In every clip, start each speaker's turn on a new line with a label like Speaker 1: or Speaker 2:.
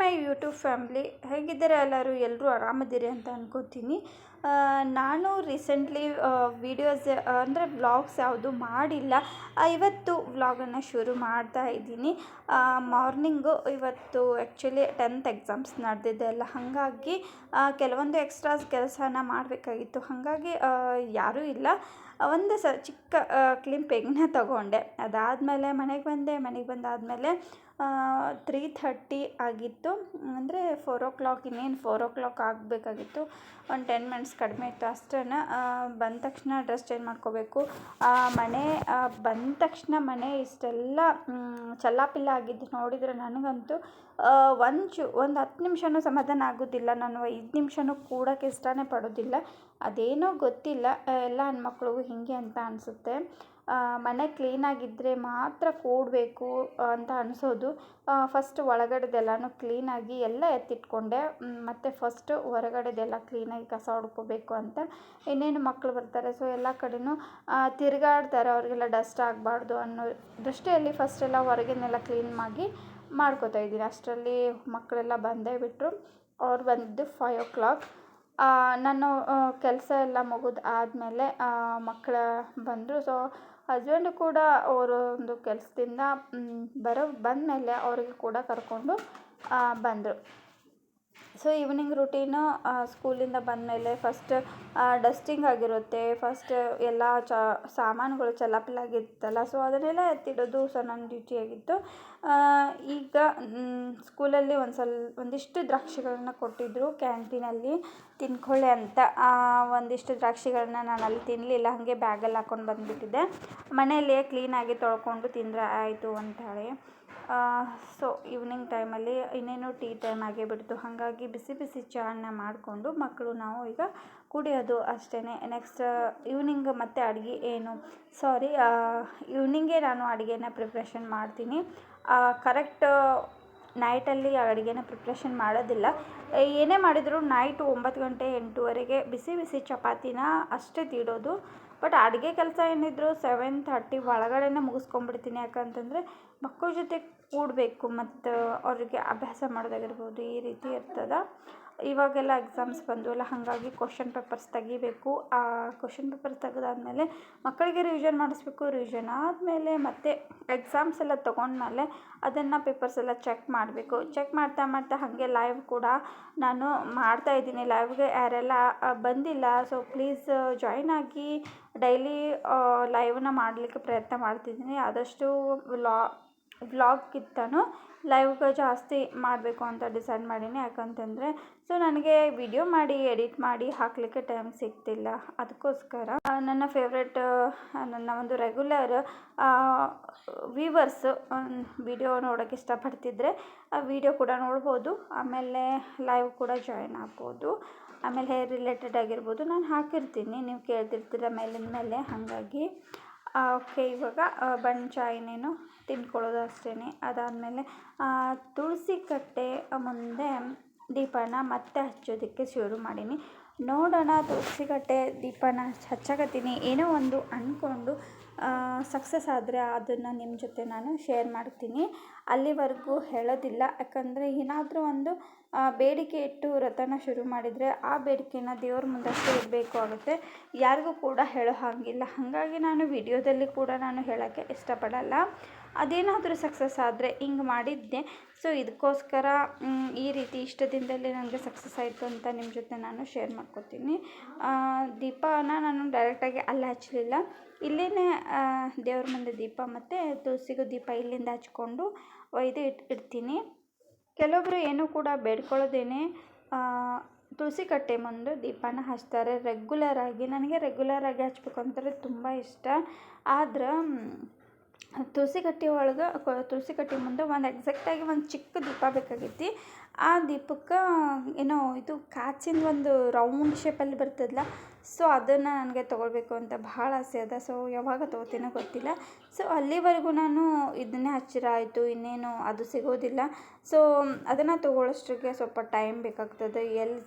Speaker 1: My YouTube family, ಹೇಗಿದ್ದೀರಾ ಎಲ್ಲರೂ? ಎಲ್ಲರೂ ಆರಾಮದಿರಿ ಅಂತ ಅನ್ಕೋತೀನಿ. ನಾನು ರೀಸೆಂಟ್ಲಿ ವೀಡಿಯೋಸ್ ಅಂದರೆ ವ್ಲಾಗ್ಸ್ ಯಾವುದು ಮಾಡಿಲ್ಲ. ಇವತ್ತು ವ್ಲಾಗನ್ನು ಶುರು ಮಾಡ್ತಾ ಇದ್ದೀನಿ. ಮಾರ್ನಿಂಗು ಇವತ್ತು ಆ್ಯಕ್ಚುಲಿ ಟೆಂತ್ ಎಕ್ಸಾಮ್ಸ್ ನಡೆದಿದೆ ಅಲ್ಲ. ಹಾಗಾಗಿ ಕೆಲವೊಂದು ಎಕ್ಸ್ಟ್ರಾಸ್ ಕೆಲಸನ ಮಾಡಬೇಕಾಗಿತ್ತು. ಹಾಗಾಗಿ ಯಾರೂ ಇಲ್ಲ. ಒಂದು ಸ, ಚಿಕ್ಕ ಕ್ಲಿಂಪಿಂಗ್ನ ತಗೊಂಡೆ. ಅದಾದಮೇಲೆ ಮನೆಗೆ ಬಂದೆ. ಮನೆಗೆ ಬಂದಾದಮೇಲೆ ತ್ರೀ ಥರ್ಟಿ ಆಗಿತ್ತು. ಅಂದರೆ ಫೋರ್ ಓ ಕ್ಲಾಕ್ ಇನ್ನೇನು ಫೋರ್ ಓ ಕ್ಲಾಕ್ ಆಗಬೇಕಾಗಿತ್ತು. ಒಂದು ಟೆನ್ ಮಿನಿಟ್ಸ್ ಕಡಿಮೆ ಇತ್ತು ಅಷ್ಟೇ ಬಂದ ತಕ್ಷಣ ಡ್ರೆಸ್ ಚೇಂಜ್ ಮಾಡ್ಕೋಬೇಕು. ಮನೆ ಬಂದ ತಕ್ಷಣ ಮನೆ ಇಷ್ಟೆಲ್ಲ ಚಲ್ಲಾಪಿಲ್ಲ ಆಗಿದ್ದು ನೋಡಿದರೆ ನನಗಂತೂ ಒಂಚೂ, ಒಂದು ಹತ್ತು ನಿಮಿಷವೂ ಸಮಾಧಾನ ಆಗೋದಿಲ್ಲ. ನಾನು ಐದು ನಿಮಿಷವೂ ಕೂಡಕ್ಕೆ ಇಷ್ಟನೇ ಪಡೋದಿಲ್ಲ. ಅದೇನೋ ಗೊತ್ತಿಲ್ಲ. ಎಲ್ಲ ಹೆಣ್ಮಕ್ಳಿಗೂ ಹೀಗೆ ಅಂತ ಅನಿಸುತ್ತೆ. ಮನೆ ಕ್ಲೀನಾಗಿದ್ದರೆ ಮಾತ್ರ ಕೂಡಬೇಕು ಅಂತ ಅನಿಸೋದು. ಫಸ್ಟ್ ಒಳಗಡೆದೆಲ್ಲನೂ ಕ್ಲೀನಾಗಿ ಎಲ್ಲ ಎತ್ತಿಟ್ಕೊಂಡೆ. ಮತ್ತು ಫಸ್ಟು ಹೊರಗಡೆದೆಲ್ಲ ಕ್ಲೀನಾಗಿ ಕಸ ಹೊಡ್ಕೋಬೇಕು ಅಂತ ಇನ್ನೇನು ಮಕ್ಕಳು ಬರ್ತಾರೆ. ಸೊ ಎಲ್ಲ ಕಡೆಯೂ ತಿರುಗಾಡ್ತಾರೆ. ಅವರಿಗೆಲ್ಲ ಡಸ್ಟ್ ಆಗಬಾರ್ದು ಅನ್ನೋ ದೃಷ್ಟಿಯಲ್ಲಿ ಫಸ್ಟೆಲ್ಲ ಹೊರಗಿನೆಲ್ಲ ಕ್ಲೀನ್ ಮಾಡಿ ಮಾಡ್ಕೋತಾ ಇದ್ದೀನಿ. ಅಷ್ಟರಲ್ಲಿ ಮಕ್ಕಳೆಲ್ಲ ಬಂದೇ ಬಿಟ್ಟರು ಅವ್ರು ಬಂದಿದ್ದು ಫೈವ್ ಓ ಕ್ಲಾಕ್ ನಾನು ಕೆಲಸ ಎಲ್ಲ ಮುಗಿದು ಆದಮೇಲೆ ಮಕ್ಕಳು ಬಂದರು. ಸೊ ಹಸ್ಬೆಂಡು ಕೂಡ ಅವರು ಒಂದು ಕೆಲಸದಿಂದ ಬರೋ, ಬಂದಮೇಲೆ ಅವರಿಗೆ ಕೂಡ ಕರ್ಕೊಂಡು ಬಂದರು. ಸೊ ಈವ್ನಿಂಗ್ ರುಟೀನು ಸ್ಕೂಲಿಂದ ಬಂದಮೇಲೆ ಫಸ್ಟ್ ಡಸ್ಟಿಂಗ್ ಆಗಿರುತ್ತೆ. ಫಸ್ಟ್ ಎಲ್ಲ ಚ, ಸಾಮಾನುಗಳು ಚಲಪಲಾಗಿರ್ತಲ್ಲ ಸೊ ಅದನ್ನೆಲ್ಲ ಎತ್ತಿಡೋದು ಸೊ ನನ್ನ ಡ್ಯೂಟಿಯಾಗಿತ್ತು ಈಗ ಸ್ಕೂಲಲ್ಲಿ ಒಂದು ಸಲ, ಒಂದಿಷ್ಟು ದ್ರಾಕ್ಷಿಗಳನ್ನ ಕೊಟ್ಟಿದ್ದರು ಕ್ಯಾಂಟೀನಲ್ಲಿ ತಿನ್ಕೊಳ್ಳಿ ಅಂತ. ಒಂದಿಷ್ಟು ದ್ರಾಕ್ಷಿಗಳನ್ನ ನಾನು ಅಲ್ಲಿ ತಿನ್ನಲಿಲ್ಲ ಹಾಗೆ ಬ್ಯಾಗಲ್ಲಿ ಹಾಕ್ಕೊಂಡು ಬಂದುಬಿಟ್ಟಿದ್ದೆ. ಮನೆಯಲ್ಲೇ ಕ್ಲೀನಾಗಿ ತೊಳ್ಕೊಂಡು ತಿಂದರೆ ಆಯಿತು ಅಂತ ಹೇಳಿ ಸೊ ಈವ್ನಿಂಗ್ ಟೈಮಲ್ಲಿ ಇನ್ನೇನು ಟೀ ಟೈಮ್ ಆಗೇ ಬಿಡ್ತು. ಹಾಗಾಗಿ ಬಿಸಿ ಬಿಸಿ ಚಹನ್ನ ಮಾಡಿಕೊಂಡು ಮಕ್ಕಳು ನಾವು ಈಗ ಕುಡಿಯೋದು ಅಷ್ಟೇ ನೆಕ್ಸ್ಟ್ ಈವ್ನಿಂಗ್ ಮತ್ತೆ ಅಡುಗೆ ಏನು? ಸಾರಿ ಈವ್ನಿಂಗೇ ನಾನು ಅಡುಗೆನ ಪ್ರಿಪ್ರೇಷನ್ ಮಾಡ್ತೀನಿ. ಕರೆಕ್ಟ್ ನೈಟಲ್ಲಿ ಅಡುಗೆನ ಪ್ರಿಪ್ರೇಷನ್ ಮಾಡೋದಿಲ್ಲ. ಏನೇ ಮಾಡಿದರೂ ನೈಟ್ ಒಂಬತ್ತು ಗಂಟೆ ಎಂಟುವರೆಗೆ ಬಿಸಿ ಬಿಸಿ ಚಪಾತಿನ ಅಷ್ಟೇ ತಿಡೋದು. ಬಟ್ ಅಡುಗೆ ಕೆಲಸ ಏನಿದ್ರು ಸೆವೆನ್ ಥರ್ಟಿ ಒಳಗಡೆನೇ ಮುಗಿಸ್ಕೊಂಡ್ಬಿಡ್ತೀನಿ. ಯಾಕಂತಂದರೆ ಮಕ್ಕಳ ಜೊತೆ ಕೂಡಬೇಕು ಮತ್ತು ಅವರಿಗೆ ಅಭ್ಯಾಸ ಮಾಡೋದಾಗಿರ್ಬೋದು ಈ ರೀತಿ ಇರ್ತದೆ. ಇವಾಗೆಲ್ಲ ಎಕ್ಸಾಮ್ಸ್ ಬಂದವಲ್ಲ, ಹಾಗಾಗಿ ಕ್ವಶನ್ ಪೇಪರ್ಸ್ ತೆಗಿಬೇಕು. ಆ ಕ್ವಶನ್ ಪೇಪರ್ ತೆಗೆದಾದ್ಮೇಲೆ ಮಕ್ಕಳಿಗೆ ರಿವಿಷನ್ ಮಾಡಿಸ್ಬೇಕು ರಿವಿಷನ್ ಆದಮೇಲೆ ಮತ್ತೆ ಎಕ್ಸಾಮ್ಸ್ ಎಲ್ಲ ತೊಗೊಂಡ್ಮೇಲೆ ಅದನ್ನು ಪೇಪರ್ಸ್ ಎಲ್ಲ ಚೆಕ್ ಮಾಡಬೇಕು. ಚೆಕ್ ಮಾಡ್ತಾ ಮಾಡ್ತಾ ಹಾಗೆ ಲೈವ್ ಕೂಡ ನಾನು ಮಾಡ್ತಾ ಇದ್ದೀನಿ. ಲೈವ್ಗೆ ಯಾರೆಲ್ಲ ಬಂದಿಲ್ಲ ಸೊ ಪ್ಲೀಸ್ ಜಾಯ್ನ್ ಆಗಿ ಡೈಲಿ ಲೈವ್ನ ಮಾಡಲಿಕ್ಕೆ ಪ್ರಯತ್ನ ಮಾಡ್ತಿದ್ದೀನಿ. ಆದಷ್ಟು ವ್ಲಾ ವ್ಲಾಗ್ಗಿಂತನೂ ಲೈವ್ಗೆ ಜಾಸ್ತಿ ಮಾಡಬೇಕು ಅಂತ ಡಿಸೈಡ್ ಮಾಡೀನಿ. ಯಾಕಂತಂದರೆ ಸೊ ನನಗೆ ವಿಡಿಯೋ ಮಾಡಿ ಎಡಿಟ್ ಮಾಡಿ ಹಾಕಲಿಕ್ಕೆ ಟೈಮ್ ಸಿಗ್ತಿಲ್ಲ. ಅದಕ್ಕೋಸ್ಕರ ನನ್ನ ಫೇವ್ರೆಟ್ ನನ್ನ ಒಂದು ರೆಗ್ಯುಲರ್ ವ್ಯೂವರ್ಸ್ ವಿಡಿಯೋ ನೋಡೋಕ್ಕೆ ಇಷ್ಟಪಡ್ತಿದ್ರೆ, ಆ ವಿಡಿಯೋ ಕೂಡ ನೋಡ್ಬೋದು. ಆಮೇಲೆ ಲೈವ್ ಕೂಡ ಜಾಯಿನ್ ಆಗ್ಬೋದು. ಆಮೇಲೆ ಹೇರ್ ರಿಲೇಟೆಡ್ ಆಗಿರ್ಬೋದು. ನಾನು ಹಾಕಿರ್ತೀನಿ. ನೀವು ಕೇಳ್ತಿರ್ತೀರ ಮೇಲಿನ ಮೇಲೆ. ಹಾಗಾಗಿ ಓಕೆ, ಇವಾಗ ಬಣ್ಣ ಚಾಯ್ ಇನ್ನೇನು ತಿಂದ್ಕೊಳ್ಳೋದು ಅಷ್ಟೇ ಅದಾದಮೇಲೆ ತುಳಸಿ ಕಟ್ಟೆ ಮುಂದೆ ದೀಪನ ಮತ್ತೆ ಹಚ್ಚೋದಕ್ಕೆ ಶುರು ಮಾಡೀನಿ. ನೋಡೋಣ, ತುಳಸಿ ಕಟ್ಟೆ ದೀಪನ ಹಚ್ಚಕತ್ತೀನಿ. ಏನೋ ಒಂದು ಅಂದ್ಕೊಂಡು ಸಕ್ಸಸ್ ಆದರೆ ಅದನ್ನು ನಿಮ್ಮ ಜೊತೆ ನಾನು ಶೇರ್ ಮಾಡ್ತೀನಿ. ಅಲ್ಲಿವರೆಗೂ ಹೇಳೋದಿಲ್ಲ. ಯಾಕಂದರೆ ಏನಾದರೂ ಒಂದು ಬೇಡಿಕೆ ಇಟ್ಟು ವ್ರತನ ಶುರು ಮಾಡಿದರೆ ಆ ಬೇಡಿಕೆನ ದೇವ್ರ ಮುಂದಷ್ಟೇ ಇಡಬೇಕು ಆಗುತ್ತೆ. ಯಾರಿಗೂ ಕೂಡ ಹೇಳೋ ಹಾಗಿಲ್ಲ. ಹಾಗಾಗಿ ನಾನು ವಿಡಿಯೋದಲ್ಲಿ ಕೂಡ ನಾನು ಹೇಳೋಕ್ಕೆ ಇಷ್ಟಪಡಲ್ಲ. ಅದೇನಾದರೂ ಸಕ್ಸಸ್ ಆದರೆ ಹಿಂಗೆ ಮಾಡಿದ್ದೆ. ಸೊ ಇದಕ್ಕೋಸ್ಕರ ಈ ರೀತಿ ಇಷ್ಟ ದಿನದಲ್ಲಿ ನನಗೆ ಸಕ್ಸಸ್ ಆಯಿತು ಅಂತ ನಿಮ್ಮ ಜೊತೆ ನಾನು ಶೇರ್ ಮಾಡ್ಕೊತೀನಿ. ದೀಪನ ನಾನು ಡೈರೆಕ್ಟಾಗಿ ಅಲ್ಲಿ ಹಚ್ಚಲಿಲ್ಲ ಇಲ್ಲೇ ದೇವ್ರ ಮುಂದೆ ದೀಪ ಮತ್ತು ತುಳಸಿಗೂ ದೀಪ ಇಲ್ಲಿಂದ ಹಚ್ಕೊಂಡು ಒಯ್ದು ಇಟ್ಟು ಇಡ್ತೀನಿ. ಕೆಲವೊಬ್ಬರು ಏನೂ ಕೂಡ ಬೇಡ್ಕೊಳ್ಳೋದೇನೆ ತುಳಸಿ ಕಟ್ಟೆ ಮುಂದೆ ದೀಪನ ಹಚ್ತಾರೆ. ರೆಗ್ಯುಲರಾಗಿ ನನಗೆ ರೆಗ್ಯುಲರ್ ಆಗಿ ಹಚ್ಬೇಕು ಅಂತಾರೆ, ತುಂಬ ಇಷ್ಟ. ಆದ್ರೆ ತುಳಸಿ ಕಟ್ಟೆ ಒಳಗೆ ತುಳಸಿ ಕಟ್ಟೆ ಮುಂದೆ ಒಂದು ಎಕ್ಸಾಕ್ಟಾಗಿ ಒಂದು ಚಿಕ್ಕ ದೀಪ ಬೇಕಾಗೈತಿ. ಆ ದೀಪಕ್ಕೆ, ಏನೋ ಇದು ಕಾಚಿನ ಒಂದು ರೌಂಡ್ ಶೇಪಲ್ಲಿ ಬರ್ತದಲ್ಲ ಸೊ ಅದನ್ನು ನನಗೆ ತೊಗೊಳ್ಬೇಕು ಅಂತ ಭಾಳ ಆಸೆ ಅದ. ಸೊ ಯಾವಾಗ ತೊಗೋತೀನೋ ಗೊತ್ತಿಲ್ಲ. ಸೊ ಅಲ್ಲಿವರೆಗೂ ನಾನು ಇದನ್ನೇ ಹಚ್ಚಿರ, ಆಯಿತು, ಇನ್ನೇನು ಅದು ಸಿಗೋದಿಲ್ಲ. ಸೊ ಅದನ್ನು ತೊಗೊಳ್ಳೋಷ್ಟ್ರಿಗೆ ಸ್ವಲ್ಪ ಟೈಮ್ ಬೇಕಾಗ್ತದೆ. ಎಲ್ಲಿ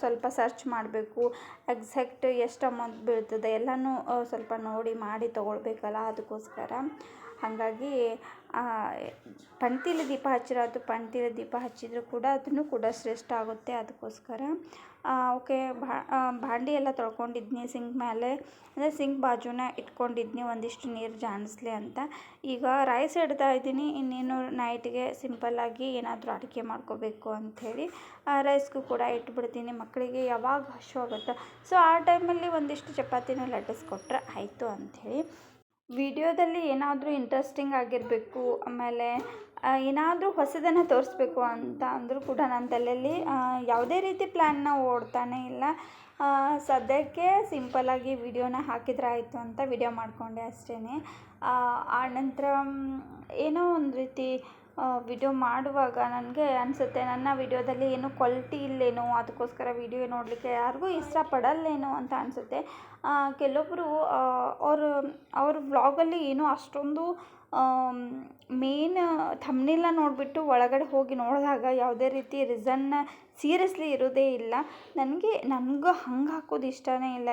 Speaker 1: ಸ್ವಲ್ಪ ಸರ್ಚ್ ಮಾಡಬೇಕು. ಎಕ್ಸಾಕ್ಟ್ ಎಷ್ಟು ಅಮೌಂಟ್ ಬೀಳ್ತದೆ ಎಲ್ಲನೂ ಸ್ವಲ್ಪ ನೋಡಿ ಮಾಡಿ ತೊಗೊಳ್ಬೇಕಲ್ಲ ಅದಕ್ಕೋಸ್ಕರ. ಹಾಗಾಗಿ ಪಣ್ತಿಲಿ ದೀಪ ಹಚ್ಚಿರೋದು ಪಣ್ತಿಲಿ ದೀಪ ಹಚ್ಚಿದರೂ ಕೂಡ ಅದನ್ನು ಕೂಡ ಶ್ರೇಷ್ಠ ಆಗುತ್ತೆ ಅದಕ್ಕೋಸ್ಕರ. ಓಕೆ ಭಾಂಡಿ ಎಲ್ಲ ತೊಳ್ಕೊಂಡಿದ್ನಿ, ಸಿಂಕ್ ಮೇಲೆ, ಅಂದರೆ ಸಿಂಕ್ ಬಾಜುನ ಇಟ್ಕೊಂಡಿದ್ನಿ, ಒಂದಿಷ್ಟು ನೀರು ಜಾಣಿಸ್ಲಿ ಅಂತ. ಈಗ ರೈಸ್ ಇಡ್ತಾ ಇದ್ದೀನಿ, ಇನ್ನೇನು ನೈಟ್ಗೆ ಸಿಂಪಲ್ಲಾಗಿ ಏನಾದರೂ ಅಡುಗೆ ಮಾಡ್ಕೋಬೇಕು ಅಂಥೇಳಿ ರೈಸ್ಗೂ ಕೂಡ ಇಟ್ಬಿಡ್ತೀನಿ. ಮಕ್ಕಳಿಗೆ ಯಾವಾಗ ಹಸಿವಾಗುತ್ತೋ ಸೊ, ಆ ಟೈಮಲ್ಲಿ ಒಂದಿಷ್ಟು ಚಪಾತಿನ ಲಟ್ಟಿಸ್ಕೊಟ್ರೆ ಆಯಿತು ಅಂಥೇಳಿ. ವಿಡಿಯೋದಲ್ಲಿ ಏನಾದರೂ ಇಂಟ್ರೆಸ್ಟಿಂಗ್ ಆಗಿರಬೇಕು, ಆಮೇಲೆ ಏನಾದರೂ ಹೊಸದನ್ನು ತೋರಿಸ್ಬೇಕು ಅಂತ ಅಂದರೂ ಕೂಡ ನನ್ನ ತಲೆಯಲ್ಲಿ ಯಾವುದೇ ರೀತಿ ಪ್ಲ್ಯಾನ್ನ ಓಡ್ತಾನೇ ಇಲ್ಲ. ಸದ್ಯಕ್ಕೆ ಸಿಂಪಲ್ಲಾಗಿ ವಿಡಿಯೋನ ಹಾಕಿದ್ರಾಯಿತು ಅಂತ ವಿಡಿಯೋ ಮಾಡಿಕೊಂಡೆ ಅಷ್ಟೇ ಆನಂತರ ನಂತರ ಏನೋ ಒಂದು ರೀತಿ ವಿಡಿಯೋ ಮಾಡುವಾಗ ನನಗೆ ಅನಿಸುತ್ತೆ, ನನ್ನ ವಿಡಿಯೋದಲ್ಲಿ ಏನು ಕ್ವಾಲಿಟಿ ಇಲ್ಲೇನೋ, ಅದಕ್ಕೋಸ್ಕರ ವಿಡಿಯೋ ನೋಡಲಿಕ್ಕೆ ಯಾರಿಗೂ ಇಷ್ಟಪಡಲ್ಲೇನೋ ಅಂತ ಅನಿಸುತ್ತೆ. ಕೆಲವೊಬ್ಬರು ಅವರು, ಅವ್ರ ವ್ಲಾಗಲ್ಲಿ ಏನೂ ಅಷ್ಟೊಂದು ಮೇನ್ ಥಂಬ್ನೇಲ ನೋಡಿಬಿಟ್ಟು ಒಳಗಡೆ ಹೋಗಿ ನೋಡಿದಾಗ ಯಾವುದೇ ರೀತಿ ರೀಸನ್ನ ಸೀರಿಯಸ್ಲಿ ಇರೋದೇ ಇಲ್ಲ. ನನಗೆ, ನನಗೂ ಹಂಗೆ ಹಾಕೋದು ಇಷ್ಟನೇ ಇಲ್ಲ.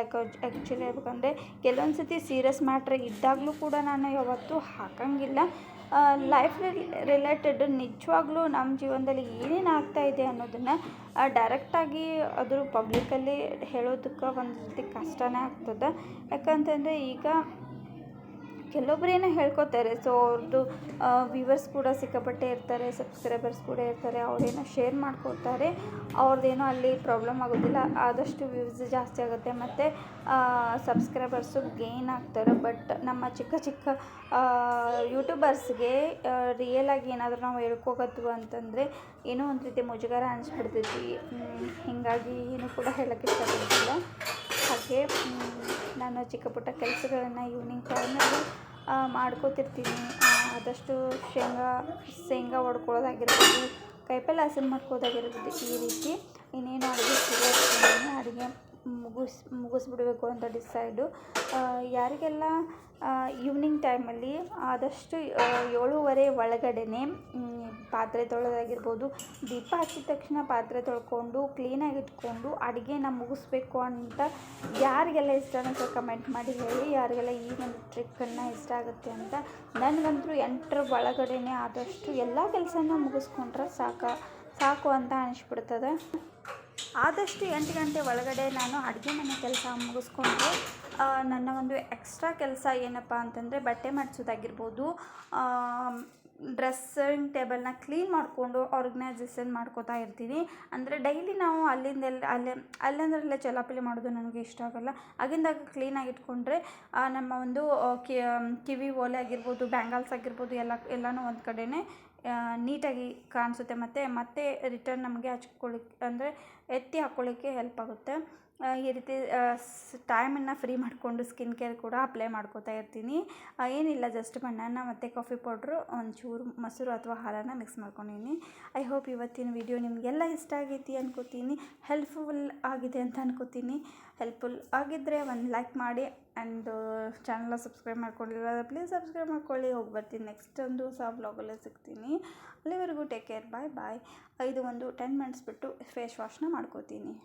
Speaker 1: ಆ್ಯಕ್ಚುಲಿ ಹೇಳ್ಬೇಕಂದ್ರೆ ಕೆಲವೊಂದು ಸತಿ ಸೀರಿಯಸ್ ಮ್ಯಾಟ್ರ್ ಇದ್ದಾಗಲೂ ಕೂಡ ನಾನು ಯಾವತ್ತೂ ಹಾಕೋಂಗಿಲ್ಲ. ಲೈಫ್ ರಿಲೇಟೆಡ್ ನಿಜವಾಗ್ಲೂ ನಮ್ಮ ಜೀವನದಲ್ಲಿ ಏನೇನು ಆಗ್ತಾಯಿದೆ ಅನ್ನೋದನ್ನು ಡೈರೆಕ್ಟಾಗಿ ಅದ್ರ ಪಬ್ಲಿಕಲ್ಲಿ ಹೇಳೋದಕ್ಕೆ ಒಂದು ರೀತಿ ಕಷ್ಟನೇ ಆಗ್ತದೆ. ಯಾಕಂತಂದರೆ ಈಗ ಕೆಲವೊಬ್ರು ಏನೋ ಹೇಳ್ಕೊತಾರೆ. ಸೊ ಅವ್ರದ್ದು ವ್ಯೂವರ್ಸ್ ಕೂಡ ಸಿಕ್ಕಾಪಟ್ಟೆ ಇರ್ತಾರೆ ಸಬ್ಸ್ಕ್ರೈಬರ್ಸ್ ಕೂಡ ಇರ್ತಾರೆ ಅವರೇನೋ ಶೇರ್ ಮಾಡ್ಕೊಡ್ತಾರೆ. ಅವ್ರದ್ದೇನೋ ಅಲ್ಲಿ ಪ್ರಾಬ್ಲಮ್ ಆಗೋದಿಲ್ಲ, ಆದಷ್ಟು ವ್ಯೂಸ್ ಜಾಸ್ತಿ ಆಗುತ್ತೆ. ಮತ್ತು ಸಬ್ಸ್ಕ್ರೈಬರ್ಸು ಗೇನ್ ಆಗ್ತಾರೆ. ಬಟ್ ನಮ್ಮ ಚಿಕ್ಕ ಚಿಕ್ಕ ಯೂಟ್ಯೂಬರ್ಸ್ಗೆ ರಿಯಲಾಗಿ ಏನಾದರೂ ನಾವು ಹೇಳ್ಕೊಗತ್ತು ಅಂತಂದರೆ, ಏನೋ ಒಂದು ರೀತಿ ಮುಜುಗರ ಅನಿಸ್ಬಿಡ್ತೈತಿ. ಹೀಗಾಗಿ ಏನೂ ಕೂಡ ಹೇಳೋಕ್ಕೆ ಇಷ್ಟಪಡ್ತಿಲ್ಲ ಹಾಗೆ ನಾನು ಚಿಕ್ಕ ಪುಟ್ಟ ಕೆಲಸಗಳನ್ನು ಈವ್ನಿಂಗ್ ಟೈಮಲ್ಲಿ ಮಾಡ್ಕೋತಿರ್ತೀನಿ. ಆದಷ್ಟು ಶೇಂಗಾ ಶೇಂಗಾ ಹೊಡ್ಕೊಳ್ಳೋದಾಗಿರ್ಬೋದು ಕಾಯಿಪಲ್ಲೆ ಹಸಿರು ಮಾಡ್ಕೊಳ್ಳೋದಾಗಿರ್ಬೋದು ಈ ರೀತಿ ಇನ್ನೇನು ಅಡುಗೆ ಅಡುಗೆ ಮುಗಿಸ್, ಮುಗಿಸ್ಬಿಡ್ಬೇಕು ಅಂತ ಡಿಸೈಡು ಯಾರಿಗೆಲ್ಲ ಈವ್ನಿಂಗ್ ಟೈಮಲ್ಲಿ ಆದಷ್ಟು ಏಳುವರೆ ಒಳಗಡೆನೆ ಪಾತ್ರೆ ತೊಳೆದಾಗಿರ್ಬೋದು, ದೀಪ ಹಚ್ಚಿದ ತಕ್ಷಣ ಪಾತ್ರೆ ತೊಳ್ಕೊಂಡು ಕ್ಲೀನಾಗಿ ಇಟ್ಕೊಂಡು, ಅಡುಗೆನ ಮುಗಿಸ್ಬೇಕು ಅಂತ ಯಾರಿಗೆಲ್ಲ ಇಷ್ಟ ಅಂತ ಕಮೆಂಟ್ ಮಾಡಿ ಹೇಳಿ, ಯಾರಿಗೆಲ್ಲ ಈ ಒಂದು ಟ್ರಿಕ್ಕನ್ನು ಇಷ್ಟ ಆಗುತ್ತೆ ಅಂತ ನನಗಂತೂ ಎಂಟ್ರ ಒಳಗಡೆ ಆದಷ್ಟು ಎಲ್ಲ ಕೆಲಸನ ಮುಗಿಸ್ಕೊಂಡ್ರೆ ಸಾಕು ಸಾಕು ಅಂತ ಅನಿಸ್ಬಿಡ್ತದೆ. ಆದಷ್ಟು ಎಂಟು ಗಂಟೆ ಒಳಗಡೆ ನಾನು ಅಡುಗೆ ಮನೆ ಕೆಲಸ ಮುಗಿಸ್ಕೊಂಡು ನನ್ನ ಒಂದು ಎಕ್ಸ್ಟ್ರಾ ಕೆಲಸ ಏನಪ್ಪ ಅಂತಂದರೆ ಬಟ್ಟೆ ಮಡ್ಚೋದಾಗಿರ್ಬೋದು ಡ್ರೆಸ್ಸಿಂಗ್ ಟೇಬಲ್ನ ಕ್ಲೀನ್ ಮಾಡಿಕೊಂಡು ಆರ್ಗನೈಜೇಷನ್ ಮಾಡ್ಕೋತಾ ಇರ್ತೀನಿ. ಅಂದರೆ ಡೈಲಿ ನಾವು ಅಲ್ಲಿಂದೆಲ್ಲ ಅಲ್ಲೇ, ಅಲ್ಲಂದ್ರಲ್ಲೇ ಚಲಾಪಲಿ ಮಾಡೋದು ನನಗೆ ಇಷ್ಟ ಆಗೋಲ್ಲ. ಆಗಿಂದಾಗ ಕ್ಲೀನಾಗಿ ಇಟ್ಕೊಂಡ್ರೆ ನಮ್ಮ ಒಂದು ಕಿವಿ ಓಲೆ ಆಗಿರ್ಬೋದು ಬ್ಯಾಂಗಲ್ಸ್ ಆಗಿರ್ಬೋದು ಎಲ್ಲ, ಎಲ್ಲನೂ ಒಂದು ಕಡೆಯೇ ನೀಟಾಗಿ ಕಾಣಿಸುತ್ತೆ. ಮತ್ತು ಮತ್ತೆ ರಿಟರ್ನ್ ನಮಗೆ ಹಚ್ಕೊಳ್ಳಿಕ್ಕೆ ಅಂದರೆ ಎತ್ತಿ ಹಾಕ್ಕೊಳ್ಳಿಕ್ಕೆ ಹೆಲ್ಪ್ ಆಗುತ್ತೆ. ಈ ರೀತಿ ಟೈಮನ್ನು ಫ್ರೀ ಮಾಡಿಕೊಂಡು ಸ್ಕಿನ್ ಕೇರ್ ಕೂಡ ಅಪ್ಲೈ ಮಾಡ್ಕೋತಾ ಇರ್ತೀನಿ. ಏನಿಲ್ಲ ಜಸ್ಟ್ ಬಣ್ಣನ ಮತ್ತು ಕಾಫಿ ಪೌಡ್ರು ಒಂಚೂರು ಮೊಸರು ಅಥವಾ ಹಾಲನ್ನು ಮಿಕ್ಸ್ ಮಾಡ್ಕೊಂಡಿದ್ದೀನಿ ಐ ಹೋಪ್ ಇವತ್ತಿನ ವಿಡಿಯೋ ನಿಮಗೆಲ್ಲ ಇಷ್ಟ ಆಗೈತಿ ಅನ್ಕೋತೀನಿ. ಹೆಲ್ಪ್ಫುಲ್ ಆಗಿದೆ ಅಂತ ಅನ್ಕೋತೀನಿ. ಹೆಲ್ಪ್ಫುಲ್ ಆಗಿದ್ದರೆ ಒಂದು ಲೈಕ್ ಮಾಡಿ ಆ್ಯಂಡ್ ಚಾನಲ್ನ ಸಬ್ಸ್ಕ್ರೈಬ್ ಮಾಡ್ಕೊಂಡಿಲ್ಲ ಪ್ಲೀಸ್ ಸಬ್ಸ್ಕ್ರೈಬ್ ಮಾಡ್ಕೊಳ್ಳಿ. ಹೋಗಿ ಬರ್ತೀನಿ ನೆಕ್ಸ್ಟ್ ಒಂದು ಹೊಸ ಬ್ಲಾಗಲ್ಲೇ ಸಿಗ್ತೀನಿ. ಅಲ್ಲಿವರೆಗೂ ಟೇಕ್ ಕೇರ್ ಬಾಯ್ ಬಾಯ್ ಇದು ಒಂದು ಟೆನ್ ಮಿನಿಟ್ಸ್ ಬಿಟ್ಟು ಫೇಸ್ ವಾಶ್ನ ಮಾಡ್ಕೋತೀನಿ.